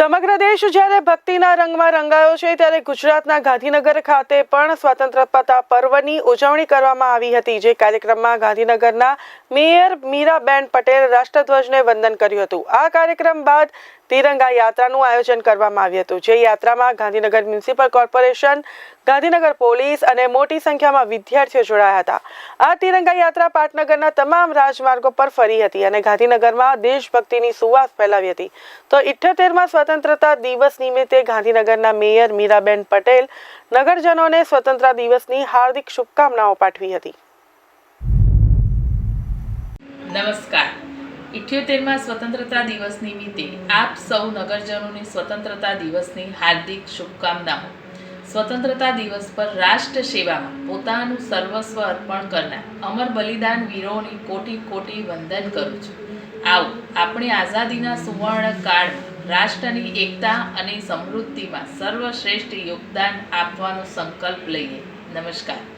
સમગ્ર દેશ જ્યારે ભક્તિના રંગમાં રંગાયો છે, ત્યારે ગુજરાતના ગાંધીનગર ખાતે પણ સ્વતંત્રતા પર્વની ઉજવણી કરવામાં આવી હતી, જે કાર્યક્રમમાં ગાંધીનગરના મેયર મીરાબેન પટેલ રાષ્ટ્રધ્વજને વંદન કર્યું હતું. આ કાર્યક્રમ બાદ તિરંગા યાત્રાનું આયોજન કરવામાં આવ્યું હતું, જે યાત્રામાં Gandhinagar municipal corporation Gandhinagar police અને મોટી સંખ્યામાં વિદ્યાર્થીઓ જોડાયા હતા. આ તિરંગા યાત્રા પાટનગરના તમામ રાજમાર્ગો પર ફરી હતી અને ગાંધીનગરમાં દેશભક્તિની સુવાસ ફેલાવી હતી. તો ઇઠ્ઠોતેરમાં સ્વતંત્રતા દિવસ નિમિત્તે ગાંધીનગરના મેયર મીરાબેન પટેલ નગરજનોને સ્વતંત્રતા દિવસની હાર્દિક શુભકામનાઓ પાઠવી હતી. નમસ્કાર. ઇઠ્યોતેરમાં સ્વતંત્રતા દિવસ નિમિત્તે આપ સૌ નગરજનોને સ્વતંત્રતા દિવસની હાર્દિક શુભકામનાઓ. સ્વતંત્રતા દિવસ પર રાષ્ટ્ર સેવામાં પોતાનું સર્વસ્વ અર્પણ કરનાર અમર બલિદાન વીરોની કોટી કોટી વંદન કરું છું. આવો, આપણે આઝાદીના સુવર્ણ કાળમાં રાષ્ટ્રની એકતા અને સમૃદ્ધિમાં સર્વશ્રેષ્ઠ યોગદાન આપવાનો સંકલ્પ લઈએ. નમસ્કાર.